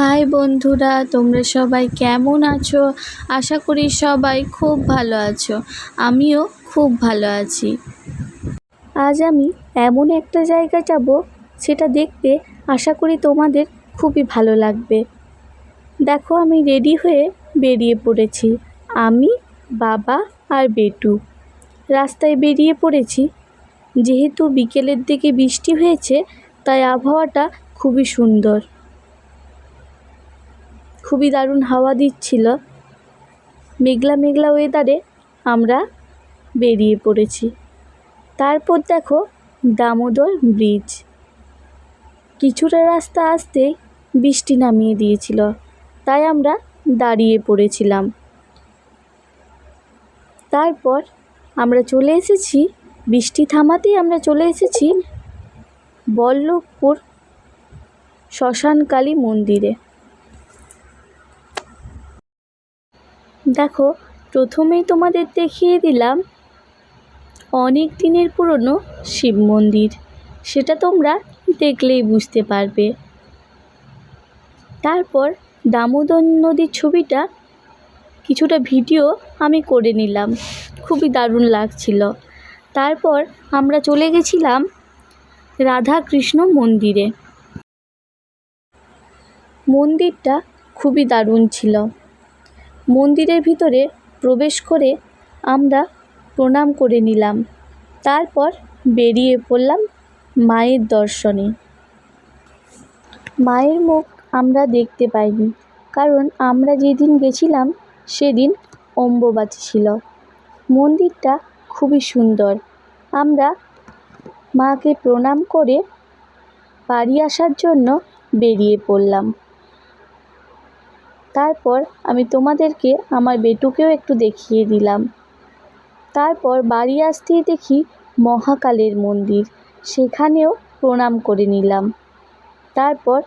High বন্ধুরা, তোমরা সবাই কেমন আছো? আশা করি সবাই খুব ভালো আছো। আমিও খুব ভালো আছি। আজ আমি এমন একটা জায়গা যাব, সেটা দেখতে আশা করি তোমাদের খুবই ভালো লাগবে। দেখো, আমি রেডি হয়ে বেরিয়ে পড়েছি। আমি, বাবা আর বেটু। রাস্তায় বেরিয়ে পড়েছি। যেহেতু বিকেলের দিকে বৃষ্টি হয়েছে, তাই আবহাওয়াটা খুবই সুন্দর। খুবই দারুণ হাওয়া দিচ্ছিল। মেঘলা মেঘলা ওয়েদারে আমরা বেরিয়ে পড়েছি। তারপর দেখো দামোদর ব্রিজ কিছুটা রাস্তা আসতেই বৃষ্টি নামিয়ে দিয়েছিল, তাই আমরা দাঁড়িয়ে পড়েছিলাম। তারপর আমরা চলে এসেছি, বৃষ্টি থামাতেই আমরা চলে এসেছি বল্লভপুর শ্মশানকালী মন্দিরে। দেখো, প্রথমেই তোমাদের দেখিয়ে দিলাম অনেক দিনের পুরনো শিব মন্দির। সেটা তোমরা দেখলেই বুঝতে পারবে। তারপর দামোদর নদীর ছবিটা, কিছুটা ভিডিও আমি করে নিলাম। খুবই দারুণ লাগছিল। তারপর আমরা চলে গেছিলাম রাধা কৃষ্ণ মন্দিরে। মন্দিরটা খুবই দারুণ ছিল। মন্দিরের ভিতরে প্রবেশ করে আমরা প্রণাম করে নিলাম। তারপর বেরিয়ে পড়লাম মায়ের দর্শনে। মায়ের মুখ আমরা দেখতে পাইনি, কারণ আমরা যেদিন গেছিলাম সেদিন অম্বুবাচী ছিল। মন্দিরটা খুবই সুন্দর। আমরা মাকে প্রণাম করে বাড়ি আসার জন্য বেরিয়ে পড়লাম। তারপর আমি তোমাদেরকে আমার বেটুকেও একটু দেখিয়ে দিলাম। তারপর বাড়ি আসতেই দেখি মহাকালের মন্দির, সেখানেও প্রণাম করে নিলাম। তারপর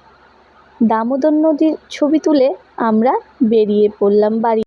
দামোদর নদীর ছবি তুলে আমরা বেরিয়ে পড়লাম বাড়ি।